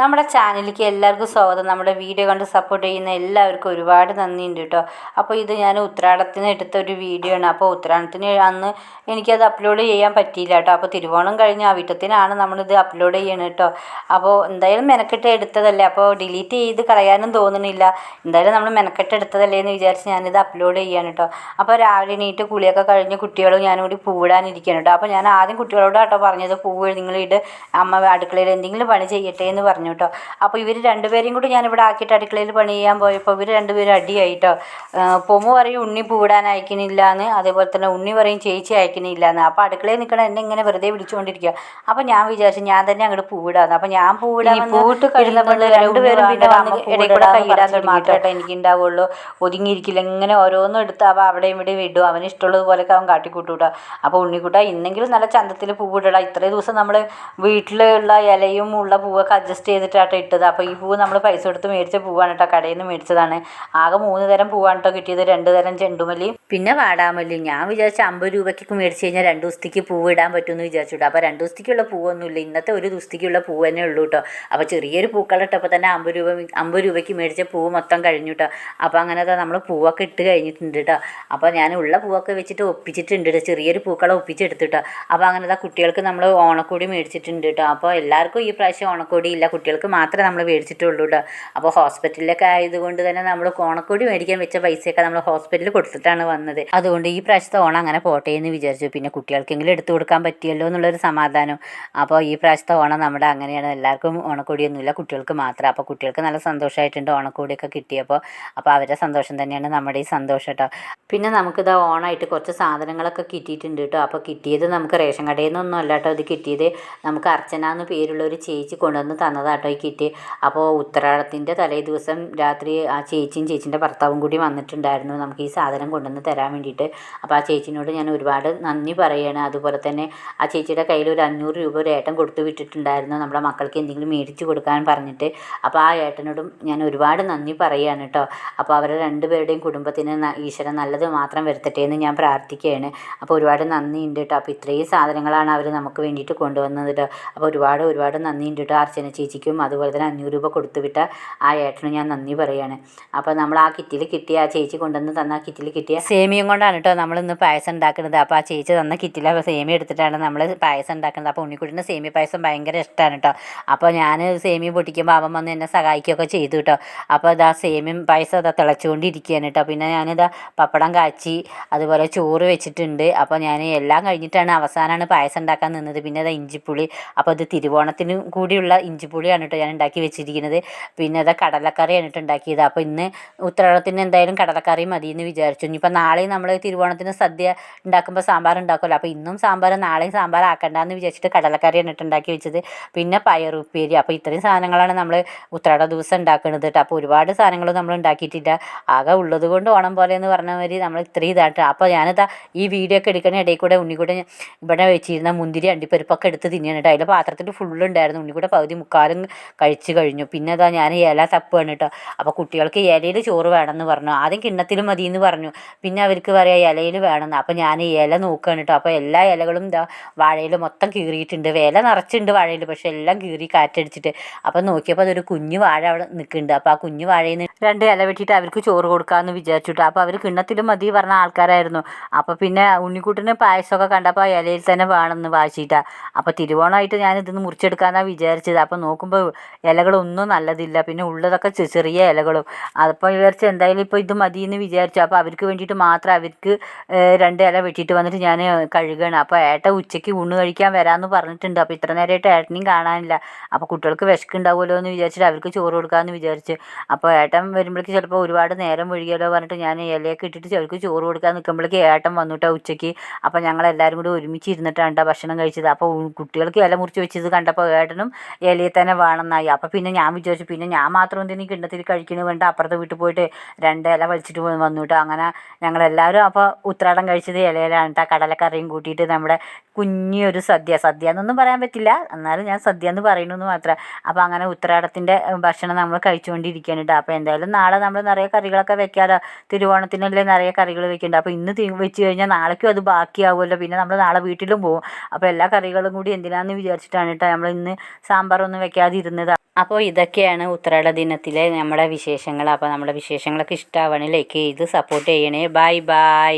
നമ്മുടെ ചാനലിലേക്ക് എല്ലാവർക്കും സ്വാഗതം. നമ്മുടെ വീഡിയോ കണ്ട് സപ്പോർട്ട് ചെയ്യുന്ന എല്ലാവർക്കും ഒരുപാട് നന്ദിയുണ്ട് കേട്ടോ അപ്പോൾ ഇത് ഞാൻ ഉത്രാടത്തിന് എടുത്ത ഒരു വീഡിയോ ആണ്. അപ്പോൾ ഉത്രാടത്തിന് അന്ന് എനിക്കത് അപ്ലോഡ് ചെയ്യാൻ പറ്റിയില്ല കേട്ടോ അപ്പോൾ തിരുവോണം കഴിഞ്ഞ് അവിട്ടത്തിനാണ് നമ്മളിത് അപ്ലോഡ് ചെയ്യണത് കേട്ടോ അപ്പോൾ എന്തായാലും മെനക്കെട്ട് എടുത്തതല്ലേ? അപ്പോൾ ഡിലീറ്റ് ചെയ്ത് കളയാനും തോന്നുന്നില്ല എന്തായാലും നമ്മൾ മെനക്കെട്ട് എടുത്തതല്ലേ എന്ന് വിചാരിച്ച് ഞാനിത് അപ്ലോഡ് ചെയ്യാണ് കേട്ടോ അപ്പോൾ രാവിലെ എണീറ്റ് കുളിയൊക്കെ കഴിഞ്ഞ് കുട്ടികളും ഞാനും കൂടി പൂവിടാനിരിക്കുകയാണ് കേട്ടോ അപ്പോൾ ഞാൻ ആദ്യം കുട്ടികളോട് കേട്ടോ പറഞ്ഞത് പൂവ് നിങ്ങളിട്ട് അമ്മ അടുക്കളയിൽ എന്തെങ്കിലും പണി ചെയ്യട്ടെ എന്ന് പറഞ്ഞു. കേട്ടോ അപ്പോൾ ഇവർ രണ്ടുപേരെയും കൂടി ഞാൻ ഇവിടെ ആക്കിയിട്ട് അടുക്കളയിൽ പണി ചെയ്യാൻ പോയപ്പോൾ ഇവർ രണ്ടുപേരും അടിയായി കേട്ടോ പൊമ്മു പറയും ഉണ്ണി പൂവിടാൻ അയക്കുന്നില്ല എന്ന് അതേപോലെ തന്നെ ഉണ്ണി പറയും ചേച്ചി അയക്കുന്നില്ല എന്ന് അപ്പോൾ അടുക്കളയിൽ നിൽക്കണ എന്നെ ഇങ്ങനെ വെറുതെ വിളിച്ചുകൊണ്ടിരിക്കുക അപ്പോൾ ഞാൻ വിചാരിച്ചു ഞാൻ തന്നെ അങ്ങോട്ട് പൂവിടാന്ന്. അപ്പോൾ ഞാൻ പൂവിടാൻ പൂവിട്ട് കഴിയുമ്പോൾ രണ്ടുപേരും പിന്നെ ഇടയ്ക്കൂടെ ഇടയിൽ കൂടെ കൈയിടാൻ തുടങ്ങി കേട്ടോ. എനിക്ക് ഉണ്ടാവുള്ളൂ ഒതുങ്ങിയിരിക്കില്ല. ഇങ്ങനെ ഓരോന്നും എടുത്ത് അവ അവിടെയും ഇവിടെയും ഇടും അവന് ഇഷ്ടമുള്ളതുപോലെയൊക്കെ അവൻ കാട്ടിക്കൂട്ടൂട്ടോ. അപ്പോൾ ഉണ്ണിക്കുട്ട ഇന്നെങ്കിലും നല്ല ചന്തത്തിൽ പൂവിടടാ. ഇത്രയും ദിവസം നമ്മൾ വീട്ടിലുള്ള ഇലയും ഉള്ള പൂവൊക്കെ അഡ്ജസ്റ്റ് ചെയ്തിട്ടാട്ടോ ഇട്ടത്. അപ്പോൾ ഈ പൂവ് നമ്മൾ പൈസ കൊടുത്ത് മേടിച്ച പൂവാണ് കേട്ടോ കടയിൽ നിന്ന് മേടിച്ചതാണ്. ആകെ മൂന്ന് തരം പൂവാണ് കേട്ടോ കിട്ടിയത്. രണ്ട് തരം ചെണ്ടുമല്ലി. പിന്നെ വാടാമല്ലി. ഞാൻ വിചാരിച്ച അമ്പത് രൂപയ്ക്ക് മേടിച്ച് കഴിഞ്ഞാൽ രണ്ട് ദിവസത്തേക്ക് പൂവ് ഇടാൻ പറ്റുമെന്ന് വിചാരിച്ചു കേട്ടോ അപ്പോൾ രണ്ട് ദിവസത്തേക്കുള്ള പൂവൊന്നുമില്ല. ഇന്നത്തെ ഒരു ദിവസത്തേക്കുള്ള പൂവ് തന്നെ ഉള്ളൂ കേട്ടോ അപ്പോൾ ചെറിയൊരു പൂക്കൾ ഇട്ടപ്പോൾ തന്നെ അമ്പത് രൂപ അമ്പത് രൂപയ്ക്ക് മേടിച്ച പൂവ് മൊത്തം കഴിഞ്ഞു കേട്ടോ അപ്പോൾ അങ്ങനത്തെ നമ്മൾ പൂവൊക്കെ ഇട്ട് കഴിഞ്ഞിട്ടുണ്ട് കേട്ടോ അപ്പോൾ ഞാൻ ഉള്ള പൂവൊക്കെ വെച്ചിട്ട് ഒപ്പിച്ചിട്ടുണ്ട് കേട്ടോ ചെറിയൊരു പൂക്കളെ ഒപ്പിച്ചെടുത്തിട്ടോ അപ്പോൾ അങ്ങനത്തെ കുട്ടികൾക്ക് നമ്മൾ ഓണക്കോടി മേടിച്ചിട്ടുണ്ട് കേട്ടോ അപ്പോൾ എല്ലാവർക്കും ഈ പ്രാവശ്യം ഓണക്കോടി ഇല്ല. കുട്ടികൾക്ക് മാത്രമേ നമ്മൾ മേടിച്ചിട്ടുള്ളൂ കേട്ടോ അപ്പോൾ ഹോസ്പിറ്റലിലൊക്കെ ആയതുകൊണ്ട് തന്നെ നമ്മൾ ഓണക്കോടി മേടിക്കാൻ വെച്ച പൈസയൊക്കെ നമ്മൾ ഹോസ്പിറ്റലിൽ കൊടുത്തിട്ടാണ് വന്നത്. അതുകൊണ്ട് ഈ പ്രാവശ്യത്തെ ഓണം അങ്ങനെ പോട്ടെ എന്ന് വിചാരിച്ചു. പിന്നെ കുട്ടികൾക്കെങ്കിലും എടുത്തു കൊടുക്കാൻ പറ്റിയല്ലോ എന്നുള്ളൊരു സമാധാനം. അപ്പോൾ ഈ പ്രാവശ്യത്തെ ഓണം നമ്മുടെ അങ്ങനെയാണ്. എല്ലാവർക്കും ഓണക്കോടിയൊന്നുമില്ല. കുട്ടികൾക്ക് മാത്രം. അപ്പോൾ കുട്ടികൾക്ക് നല്ല സന്തോഷമായിട്ടുണ്ട് ഓണക്കോടിയൊക്കെ കിട്ടിയപ്പോൾ. അപ്പോൾ അവരുടെ സന്തോഷം തന്നെയാണ് നമ്മുടെ ഈ സന്തോഷം കേട്ടോ. പിന്നെ നമുക്കിത് ഓണായിട്ട് കുറച്ച് സാധനങ്ങളൊക്കെ കിട്ടിയിട്ടുണ്ട് കേട്ടോ. അപ്പോൾ കിട്ടിയത് നമുക്ക് റേഷൻ കടയിൽ നിന്നൊന്നും അല്ല കേട്ടോ. ഇത് കിട്ടിയത് നമുക്ക് അർച്ചന എന്ന് പേരുള്ള ഒരു ചേച്ചി കൊണ്ടുവന്ന് തന്നതാട്ടോ ഈ കിറ്റ്. അപ്പോൾ ഉത്തരാടത്തിന്റെ തലേ ദിവസം രാത്രി ആ ചേച്ചിയും ചേച്ചിന്റെ ഭർത്താവും കൂടി വന്നിട്ടുണ്ടായിരുന്നു. നമുക്ക് ഈ സാധനം കൊണ്ടുവന്ന് തരാൻ വേണ്ടിയിട്ട്. അപ്പോൾ ആ ചേച്ചിനോട് ഞാൻ ഒരുപാട് നന്ദി പറയുകയാണ് അതുപോലെ തന്നെ ആ ചേച്ചിയുടെ കയ്യിൽ ഒരു അഞ്ഞൂറ് രൂപ ഒരു ഏട്ടൻ കൊടുത്തു വിട്ടിട്ടുണ്ടായിരുന്നു. നമ്മുടെ മക്കൾക്ക് എന്തെങ്കിലും മേടിച്ചു കൊടുക്കാൻ പറഞ്ഞിട്ട്. അപ്പോൾ ആ ഏട്ടനോടും ഞാൻ ഒരുപാട് നന്ദി പറയുകയാണ് കേട്ടോ. അപ്പോൾ അവരെ രണ്ടുപേരുടെയും കുടുംബത്തിന് ഈശ്വരൻ നല്ലത് മാത്രം വരുത്തട്ടെ എന്ന് ഞാൻ പ്രാർത്ഥിക്കുകയാണ്. അപ്പോൾ ഒരുപാട് നന്ദിയുണ്ട് കേട്ടോ. അപ്പോൾ ഇത്രയും സാധനങ്ങളാണ് അവർ നമുക്ക് വേണ്ടിയിട്ട് കൊണ്ടുവന്നത് കേട്ടോ. അപ്പോൾ ഒരുപാട് ഒരുപാട് നന്ദിയുണ്ട് കേട്ടോ അർച്ചന ചേച്ചിക്കും. അതുപോലെ തന്നെ അഞ്ഞൂറ് രൂപ കൊടുത്തു വിട്ട ആ ഏട്ടനും ഞാൻ നന്ദി പറയാണ്. അപ്പോൾ നമ്മൾ ആ കിറ്റിൽ കിട്ടിയ ആ ചേച്ചി കൊണ്ടുവന്ന് തന്ന ആ കിറ്റിൽ കിട്ടിയ സേമിയും കൊണ്ടാണ് കേട്ടോ നമ്മൾ ഇന്ന് പായസം ഉണ്ടാക്കുന്നത്. അപ്പോൾ ആ ചേച്ചി തന്ന കിറ്റിൽ സേമിയ എടുത്തിട്ടാണ് നമ്മൾ പായസം ഉണ്ടാക്കുന്നത്. അപ്പോൾ ഉണ്ണിക്കുട്ടിന്റെ സേമിയ പായസം ഭയങ്കര ഇഷ്ടമാണ് കേട്ടോ അപ്പോൾ ഞാൻ സേമിയ പൊട്ടിക്കുമ്പോൾ അവൻ വന്ന് എന്നെ സഹായിക്കുകയൊക്കെ ചെയ്തു കേട്ടോ അപ്പോൾ ഇതാ സേമിയം പായസം അതാ തിളച്ചുകൊണ്ടിരിക്കുകയാണ് കേട്ടോ പിന്നെ ഞാനിതാ പപ്പടം കാച്ചി അതുപോലെ ചോറ് വെച്ചിട്ടുണ്ട്. അപ്പോൾ ഞാൻ എല്ലാം കഴിഞ്ഞിട്ടാണ് അവസാനമാണ് പായസം ഉണ്ടാക്കാൻ നിന്നത്. പിന്നെ അതാ ഇഞ്ചിപ്പുളി. അപ്പോൾ ഇത് തിരുവോണത്തിനും കൂടിയുള്ള ഇഞ്ചിപ്പുളിയാണ് കേട്ടോ ഞാൻ ഉണ്ടാക്കി വെച്ചിരിക്കുന്നത്. പിന്നെ അതാ കടലക്കറിയാണ് കേട്ടോ ഉണ്ടാക്കിയത്. അപ്പോൾ ഇന്ന് ഉത്രാടത്തിന് എന്തായാലും കടലക്കറി മതി എന്ന് വിചാരിച്ചു. ഇനിയിപ്പോൾ നാളെ നമ്മൾ തിരുവോണത്തിന് സദ്യ ഉണ്ടാക്കുമ്പോൾ സാമ്പാർ ഉണ്ടാക്കുമല്ലോ അപ്പോൾ ഇന്നും സാമ്പാർ നാളെയും സാമ്പാർ ആക്കണ്ടെന്ന് വിചാരിച്ചിട്ട് കടലക്കറിയാണ് കേട്ടോ ഉണ്ടാക്കി വെച്ചത്. പിന്നെ പയറുപ്പേരി അപ്പോൾ ഇത്രയും സാധനങ്ങളാണ് നമ്മൾ ഉത്രാട ദിവസം ഉണ്ടാക്കുന്നത് കേട്ടോ അപ്പോൾ ഒരുപാട് സാധനങ്ങൾ നമ്മൾ ഉണ്ടാക്കിയിട്ടില്ല. ആകെ ഉള്ളത് കൊണ്ട് ഓണം പോലെ എന്ന് പറഞ്ഞ നമ്മൾ ഇത്രയും ഇതായിട്ട് അപ്പോൾ ഞാനിതാ ഈ വീഡിയോ ഒക്കെ എടുക്കുന്ന ഇടയിൽ കൂടെ ഉണ്ണിക്കൂടെ ഇവിടെ വെച്ചിരുന്ന മുന്തിരി അണ്ടിപ്പരിപ്പൊക്കെ എടുത്ത് തിന്നിയാണ് കേട്ടോ അതിൽ പാത്രത്തിൽ ഫുള്ളുണ്ടായിരുന്നു ഉണ്ണിക്കൂടെ പകുതി മുക്കാലും കഴിച്ച് കഴിഞ്ഞു. പിന്നെ അതാ ഞാൻ ഇല തപ്പ് തപ്പുകയാണ് കേട്ടോ അപ്പോൾ കുട്ടികൾക്ക് ഇലയിൽ ചോറ് വേണമെന്ന് പറഞ്ഞു. ആദ്യം കിണ്ണത്തിൽ മതി എന്ന് പറഞ്ഞു. പിന്നെ അവർക്ക് പറയാം ഇലയിൽ വേണമെന്ന്. അപ്പോൾ ഞാൻ ഇല നോക്കുകയാണ് കേട്ടോ അപ്പോൾ എല്ലാ ഇലകളും ഇതാ വാഴയിൽ മൊത്തം കീറിയിട്ടുണ്ട്. വില നിറച്ചുണ്ട് വാഴയിൽ പക്ഷെ എല്ലാം കീറി കാറ്റടിച്ചിട്ട്. അപ്പോൾ നോക്കിയപ്പോൾ അതൊരു കുഞ്ഞു വാഴ അവിടെ നിൽക്കുന്നുണ്ട്. അപ്പോൾ ആ കുഞ്ഞു വാഴയിൽ നിന്ന് രണ്ട് ഇല വെട്ടിയിട്ട് അവർക്ക് ചോറ് കൊടുക്കാമെന്ന് വിചാരിച്ചിട്ട് അപ്പോൾ അവർ കിണ്ണത്തിൽ മതി പറഞ്ഞ ആൾക്കാരായിരുന്നു. അപ്പോൾ പിന്നെ ഉണ്ണിക്കുട്ടിന് പായസമൊക്കെ കണ്ടപ്പോൾ ഇലയിൽ തന്നെ വേണമെന്ന് വാശിയിട്ടാണ് അപ്പോൾ തിരുവോണമായിട്ട് ഞാൻ ഇതിന്ന് മുറിച്ചെടുക്കാമെന്നാണ് വിചാരിച്ചത്. അപ്പോൾ നോക്കുമ്പോൾ ഇലകളൊന്നും നല്ലതില്ല. പിന്നെ ഉള്ളതൊക്കെ ചെറിയ ഇലകളും. അതിപ്പോൾ വിചാരിച്ച് എന്തായാലും ഇപ്പോൾ ഇത് മതി എന്ന് വിചാരിച്ചു. അപ്പോൾ അവർക്ക് വേണ്ടിയിട്ട് മാത്രം അവർക്ക് രണ്ട് ഇല വെട്ടിയിട്ട് വന്നിട്ട് ഞാൻ കഴുകണം. അപ്പോൾ ഏട്ട ഉച്ചയ്ക്ക് ഊണ് കഴിക്കാൻ വരാമെന്ന് പറഞ്ഞിട്ടുണ്ട്. അപ്പോൾ ഇത്ര നേരമായിട്ട് ഏട്ടനെയും കാണാനില്ല. അപ്പോൾ കുട്ടികൾക്ക് വിശക്കുണ്ടാവുമല്ലോ എന്ന് വിചാരിച്ചിട്ട് അവർക്ക് ചോറ് കൊടുക്കാമെന്ന് വിചാരിച്ച്. അപ്പോൾ ഏട്ടൻ വരുമ്പോഴേക്ക് ചിലപ്പോൾ ഒരുപാട് നേരം ഒഴുകിയാലോ പറഞ്ഞിട്ട് ഞാൻ ഇലയൊക്കെ ഇട്ടിട്ട് അവർക്ക് ചോറ് കൊടുക്കാൻ നിൽക്കുമ്പോഴേക്ക് ഏട്ടൻ വന്നുട്ടോ ഉച്ചയ്ക്ക് അപ്പോൾ ഞങ്ങൾ എല്ലാവരും കൂടി ഒരുമിച്ച് ഇരുന്നിട്ടാണ് ഭക്ഷണം കഴിച്ചത്. അപ്പോൾ കുട്ടികൾക്ക് ഇല മുറിച്ച് വെച്ചത് കണ്ടപ്പോൾ ഏട്ടനും ഇലയിൽ തന്നെ വേണമെന്നായി. അപ്പോൾ പിന്നെ ഞാൻ വിചാരിച്ചു പിന്നെ ഞാൻ മാത്രം എന്തിനീ കിണ്ണത്തിൽ കഴിക്കണ? വേണ്ട അപ്പുറത്തെ വീട്ടിൽ പോയിട്ട് രണ്ട് ഇല വലിച്ചിട്ട് വന്നു കേട്ടോ അങ്ങനെ ഞങ്ങളെല്ലാവരും അപ്പോൾ ഉത്രാടം കഴിച്ചത് ഇലയിലാണ് കേട്ടോ കടലക്കറിയും കൂട്ടിയിട്ട് നമ്മുടെ കുഞ്ഞൊരു സദ്യ. സദ്യ എന്നൊന്നും പറയാൻ പറ്റില്ല. എന്നാലും ഞാൻ സദ്യ എന്ന് പറയണമെന്ന് മാത്രം. അപ്പോൾ അങ്ങനെ ഉത്രാടത്തിന്റെ ഭക്ഷണം നമ്മൾ കഴിച്ചുകൊണ്ടിരിക്കുകയാണ് കേട്ടോ അപ്പോൾ എന്തായാലും നാളെ നമ്മൾ നിറയെ കറികളൊക്കെ വെക്കാമല്ലോ തിരുവോണത്തിനല്ലേ നിറയെ കറികൾ വെക്കുന്നുണ്ട് അപ്പോൾ ഇന്ന് വെച്ച് കഴിഞ്ഞാൽ നാളേക്കും അത് ബാക്കിയാവുമല്ലോ. പിന്നെ നമ്മൾ നാളെ വീട്ടിലും പോകും അപ്പോൾ എല്ലാ കറികളും കൂടി എന്തിനാണെന്ന് വിചാരിച്ചിട്ടാണ് കേട്ടോ നമ്മൾ ഇന്ന് സാമ്പാറൊന്നും വെക്കാതിരുന്നത് അപ്പോൾ ഇതൊക്കെയാണ് ഉത്രാട ദിനത്തിലെ നമ്മുടെ വിശേഷങ്ങൾ. അപ്പോൾ നമ്മുടെ വിശേഷങ്ങളൊക്കെ ഇഷ്ടമാവണേ ലൈക്ക് ചെയ്ത് സപ്പോർട്ട് ചെയ്യണേ. Bye bye